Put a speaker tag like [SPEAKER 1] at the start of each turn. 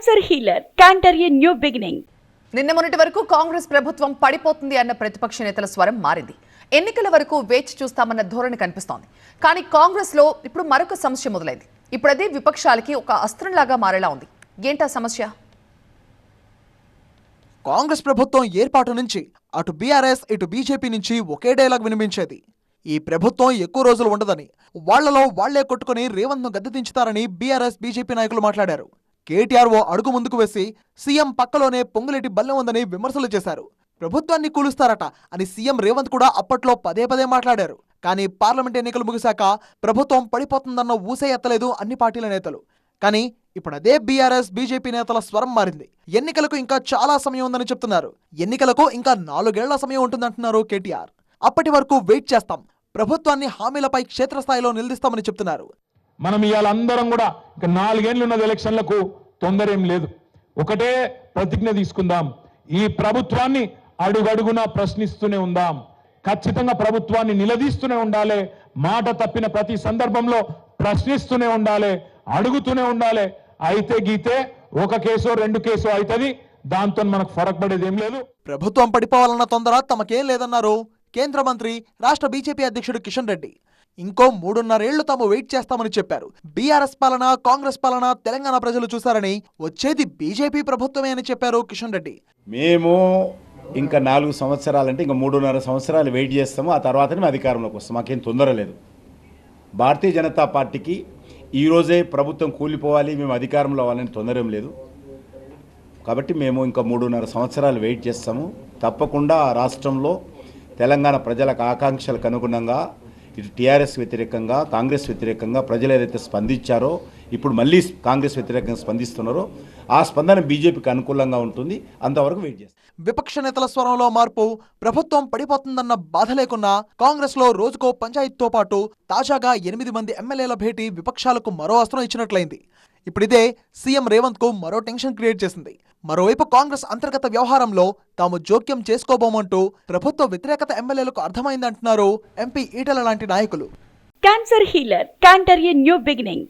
[SPEAKER 1] Cancer healer centre a new beginning
[SPEAKER 2] నిన్న మొన్నటి వరకు కాంగ్రెస్ ప్రభుత్వం పడిపోతుంది అన్న ప్రతిపక్ష నేతల స్వరం మారింది. ఎన్నికల వరకు వేచి చూస్తామన్న ధోరణి కనిపిస్తోంది. కానీ కాంగ్రెస్లో ఇప్పుడు మరొక సమస్య మొదలైంది. ఇప్పుడు అదే విపక్షాలకి ఒక అస్త్రంలాగా మారేలా ఉంది. ఏంటా సమస్య?
[SPEAKER 3] కాంగ్రెస్ ప్రభుత్వం ఏర్పాటు నుంచి అటు బీఆర్ఎస్ ఇటు బీజేపీ నుంచి ఒకే డైలాగ్ వినిపించేది. ఈ ప్రభుత్వం ఎక్కువ రోజులు ఉండదని వాళ్ళలో వాళ్ళే కొట్టుకుని రేవంత్ను గద్దెదించుతారని బీఆర్ఎస్ బీజేపీ నాయకులు మాట్లాడారు. కేటీఆర్ ఓ అడుగు ముందుకు వేసి సీఎం పక్కలోనే పొంగులేటి బల్లం ఉందని విమర్శలు చేశారు. ప్రభుత్వాన్ని కూలుస్తారట అని సీఎం రేవంత్ కూడా అప్పట్లో పదే పదే మాట్లాడారు. కానీ పార్లమెంట్ ఎన్నికలు ముగిశాక ప్రభుత్వం పడిపోతుందన్న ఊసే ఎత్తలేదు అన్ని పార్టీల నేతలు. కానీ ఇప్పుడు అదే బీఆర్ఎస్ బీజేపీ నేతల స్వరం మారింది. ఎన్నికలకు ఇంకా చాలా సమయం ఉందని చెప్తున్నారు. ఎన్నికలకు ఇంకా నాలుగేళ్ళ సమయం ఉంటుందంటున్నారు కేటీఆర్. అప్పటి వరకు వెయిట్ చేస్తాం. ప్రభుత్వాన్ని హామీలపై క్షేత్రస్థాయిలో నిలదీస్తామని చెప్తున్నారు.
[SPEAKER 4] మనం ఇవాళ అందరం కూడా ఇక నాలుగేళ్ళు ఉన్నది ఎలక్షన్లకు తొందర ఏం లేదు. ఒకటే ప్రతిజ్ఞ తీసుకుందాం. ఈ ప్రభుత్వాన్ని అడుగడుగునా ప్రశ్నిస్తూనే ఉందాం. ఖచ్చితంగా ప్రభుత్వాన్ని నిలదీస్తూనే ఉండాలి. మాట తప్పిన ప్రతి సందర్భంలో ప్రశ్నిస్తూనే ఉండాలి. అడుగుతూనే ఉండాలి. అయితే గీతే ఒక కేసో రెండు కేసో అవుతుంది దాంతో మనకు ఫరక్ పడేది ఏం లేదు.
[SPEAKER 3] ప్రభుత్వం పడిపోవాలన్న తొందర తమకేం లేదన్నారు. కేంద్ర మంత్రి రాష్ట్ర బీజేపీ అధ్యక్షుడు కిషన్ రెడ్డి. ఇంకో మూడున్నరేళ్ళు తాము వెయిట్ చేస్తామని చెప్పారు. బీఆర్ఎస్ పాలన కాంగ్రెస్ పాలన తెలంగాణ ప్రజలు చూశారని వచ్చేది బీజేపీ ప్రభుత్వమే అని చెప్పారు కిషన్ రెడ్డి.
[SPEAKER 5] మేము ఇంకా నాలుగు సంవత్సరాలంటే ఇంకా మూడున్నర సంవత్సరాలు వెయిట్ చేస్తాము. ఆ తర్వాతనే మేము అధికారంలోకి వస్తాం. మాకేం తొందర లేదు. భారతీయ జనతా పార్టీకి ఈరోజే ప్రభుత్వం కూలిపోవాలి మేము అధికారంలో అవ్వాలని తొందర లేదు. కాబట్టి మేము ఇంకా మూడున్నర సంవత్సరాలు వెయిట్ చేస్తాము. తప్పకుండా ఆ రాష్ట్రంలో తెలంగాణ ప్రజలకు ఆకాంక్షలకు అనుగుణంగా ఇటు టీఆర్ఎస్ వ్యతిరేకంగా కాంగ్రెస్ వ్యతిరేకంగా ప్రజలు ఏదైతే స్పందించారో ఇప్పుడు మళ్ళీ కాంగ్రెస్ వ్యతిరేకంగా స్పందిస్తున్నారో ఆ స్పందన బీజేపీకి అనుకూలంగా ఉంటుంది. అంతవరకు వెయిట్ చేస్తాం.
[SPEAKER 3] విపక్ష నేతల స్వరంలో మార్పు ప్రభుత్వం పడిపోతుందన్న బాధ లేకున్నా కాంగ్రెస్లో రోజుకో పంచాయతీతో పాటు తాజాగా ఎనిమిది మంది ఎమ్మెల్యేల భేటీ విపక్షాలకు మరో అస్త్రం ఇచ్చినట్లయింది. ఇప్పుడిదే సీఎం రేవంత్కు మరో టెన్షన్ క్రియేట్ చేసింది. మరోవైపు కాంగ్రెస్ అంతర్గత వ్యవహారంలో తాము జోక్యం చేసుకోబోమంటూ ప్రభుత్వ వ్యతిరేకత ఎమ్మెల్యేలకు అర్థమైందంటున్నారు ఎంపీ ఈటల లాంటి నాయకులు.
[SPEAKER 1] Cancer healer centre a new beginning